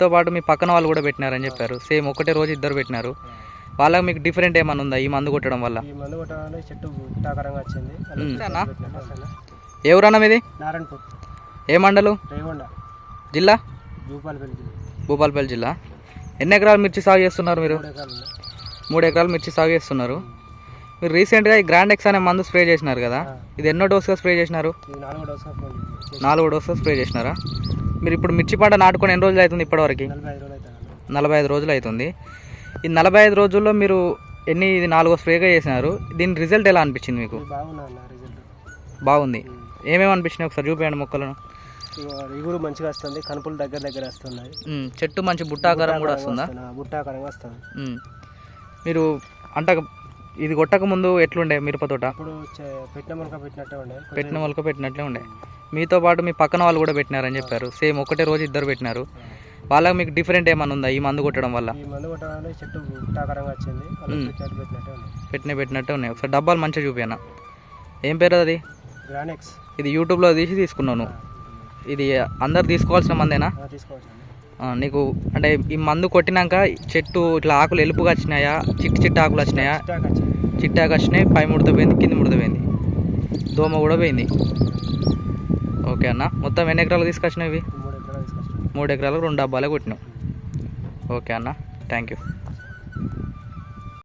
తో పాటు మీ పక్కన వాళ్ళు కూడా పెట్టినారని చెప్పారు. సేమ్ ఒకటే రోజు ఇద్దరు పెట్టినారు. వాళ్ళకి మీకు డిఫరెంట్ ఏమన్నా ఉందా ఈ మందు కొట్టడం వల్ల? ఈ మందు చెట్టు వచ్చింది. అన్నా? ఏ ఊరన్నా మీది? నారాయణపూర్. ఏ మండలు? రేగొండ. జిల్లా? భూపాలపల్లి జిల్లా. భూపాలపల్లి జిల్లా. ఎన్ని ఎకరాలు మిర్చి సాగు చేస్తున్నారు మీరు? మూడు ఎకరాలు ఉన్నాయి. మూడు ఎకరాలు మిర్చి సాగు చేస్తున్నారు. మీరు రీసెంట్గా ఈ గ్రాండ్ ఎక్స్ అనే మందు స్ప్రే చేసినారు కదా. ఇది ఎన్నో డోసుగా స్ప్రే చేసినారు? ఇది నాలుగో నాలుగు డోసుగా స్ప్రే చేసినారా? మీరు ఇప్పుడు మిర్చి పంట నాటుకొని ఎన్ని రోజులు అవుతుంది ఇప్పటివరకు? నలభై ఐదు రోజులు అవుతుంది ఈ నలభై ఐదు రోజుల్లో మీరు ఎన్ని ఇది నాలుగో స్ప్రేగా చేసినారు? దీని రిజల్ట్ ఎలా అనిపించింది మీకు? బాగుంది ఏమేమి అనిపించినాయి ఒకసారి చూపించండి మొక్కలను? ఇగురు మంచిగా వస్తుంది కనుపులు దగ్గర దగ్గర వస్తున్నాయి. చెట్టు మంచి బుట్టాకారం కూడా వస్తుందా? బుట్టాకరంగా వస్తుంది. మీరు అంట ఇది కొట్టక ముందు ఎట్లుండే మిరప తోట? అప్పుడు చె- పెట్టిన మొలక పెట్టినట్టే ఉండే. పెట్టిన మొలక పెట్టినట్లే ఉండే. మీతో పాటు మీ పక్కన వాళ్ళు కూడా పెట్టినారని చెప్పారు. సేమ్ ఒకటే రోజు ఇద్దరు పెట్టినారు. వాళ్ళకి మీకు డిఫరెంట్ ఏమన్నా ఉందా? ఈ మందు కొట్టడం వల్ల? ఈ మందు కొట్టడానికి చెట్టు గుట్టాకరంగా వచ్చింది. అలా ఉమ్. చెట్టు పెట్టినట్టే ఉంది. పెట్టిన పెట్టినట్టే ఉన్నాయి. ఒకసారి డబ్బాలు మంచిగా చూపియనా? ఏం పేరు అది? గ్రానెక్స్. ఇది యూట్యూబ్లో తీసి తీసుకున్నాను. ఇది అందరు తీసుకోవాల్సిన మందేనా? తీసుకోవచ్చు అండి ఆ, నీకు అంటే ఈ మందు కొట్టినాక చెట్టు ఇట్లా ఆకులు ఎలుపుగా వచ్చినాయా? చిట్టి చిట్టి ఆకులు వచ్చినాయా? చిట్టాకు వచ్చింది. చిట్టాకు వచ్చినాయి పై ముడత పోయింది కింది ముడత పోయింది. దోమ కూడా పోయింది. ఓకే అన్న. మొత్తం ఎన్ని ఎకరాలు తీసుకొచ్చినాయి ఇవి? మూడు ఎకరాలు తీసుకొచ్చాను. మూడు ఎకరాలకు రెండు డబ్బాలే కొట్టినావు. ఓకే అన్న. Thank you.